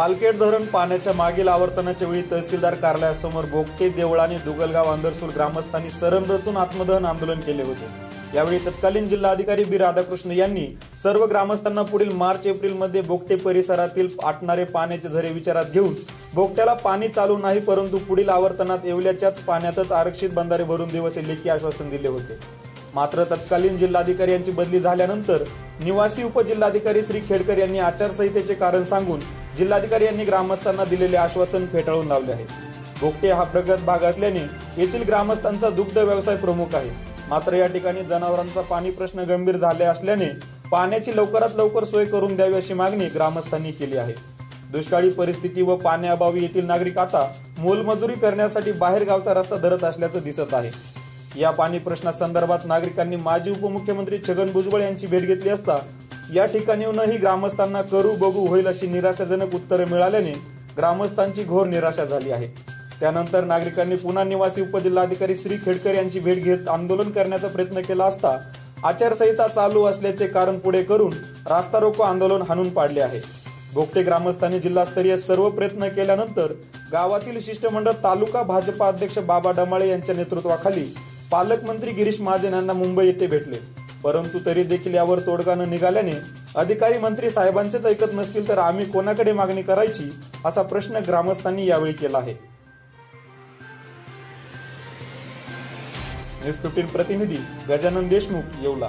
पालखेड धरण पाण्याच्या मागील आवर्तनाच्या वेळी तहसीलदार कार्यालयासमोर बोगटे देवळ आणि दुगलगाव आंदरसूल ग्रामस्थांनी सरण रचून आत्मदहन आंदोलन केले होते. यावेळी तत्कालीन जिल्हाधिकारी बी राधाकृष्ण यांनी सर्व ग्रामस्थांना पुढील मार्च एप्रिलमध्ये बोगटे परिसरातील आटणारे पाण्याचे झरे विचारात घेऊन बोगट्याला पाणी चालू नाही परंतु पुढील आवर्तनात येवल्याच्याच पाण्यातच आरक्षित बंधारे भरून देऊ असे लेखी आश्वासन दिले होते. मात्र तत्कालीन जिल्हाधिकारी यांची बदली झाल्यानंतर निवासी उपजिल्हाधिकारी श्री खेडकर यांनी आचारसंहितेचे कारण सांगून जिल्हाधिकारी यांनी ग्रामस्थांना दिलेले आश्वासन फेटाळून लावले आहे. भोगटे हा प्रगत भाग असल्याने येथील ग्रामस्थांचा दुग्ध व्यवसाय प्रमुख आहे. मात्र या ठिकाणी जनावरांचा पाणी प्रश्न गंभीर झाले असल्याने पाण्याची लवकरात लवकर सोय करून द्यावी अशी मागणी ग्रामस्थांनी केली आहे. दुष्काळी परिस्थिती व पाण्याअभावी येथील नागरिक आता मोलमजुरी करण्यासाठी बाहेर गावचा रस्ता धरत असल्याचं दिसत आहे. या पाणी प्रश्नासंदर्भात नागरिकांनी माजी उपमुख्यमंत्री छगन भुजबळ यांची भेट घेतली असता या ठिकाणी येऊनही ग्रामस्थांना करू बघू होईल अशी निराशाजनक उत्तरे मिळाल्याने ग्रामस्थांची घोर निराशा झाली आहे. त्यानंतर नागरिकांनी पुन्हा निवासी उपजिल्हाधिकारी श्री खेडकर यांची भेट घेत आंदोलन करण्याचा प्रयत्न केला असता आचारसंहिता चालू असल्याचे कारण पुढे करून रास्ता रोको आंदोलन हाणून पाडले आहे. भोगटे ग्रामस्थांनी जिल्हास्तरीय सर्व प्रयत्न केल्यानंतर गावातील शिष्टमंडळ तालुका भाजपा अध्यक्ष बाबा डमाळे यांच्या नेतृत्वाखाली पालकमंत्री गिरीश महाजन यांना मुंबई येथे भेटले. परंतु तरी देखील यावर तोडगा न निघाल्याने अधिकारी मंत्री साहेबांचेच ऐकत नसतील तर आम्ही कोणाकडे मागणी करायची असा प्रश्न ग्रामस्थांनी यावेळी केला आहे. न्यूज फिफ्टीन प्रतिनिधी गजानन देशमुख येवला.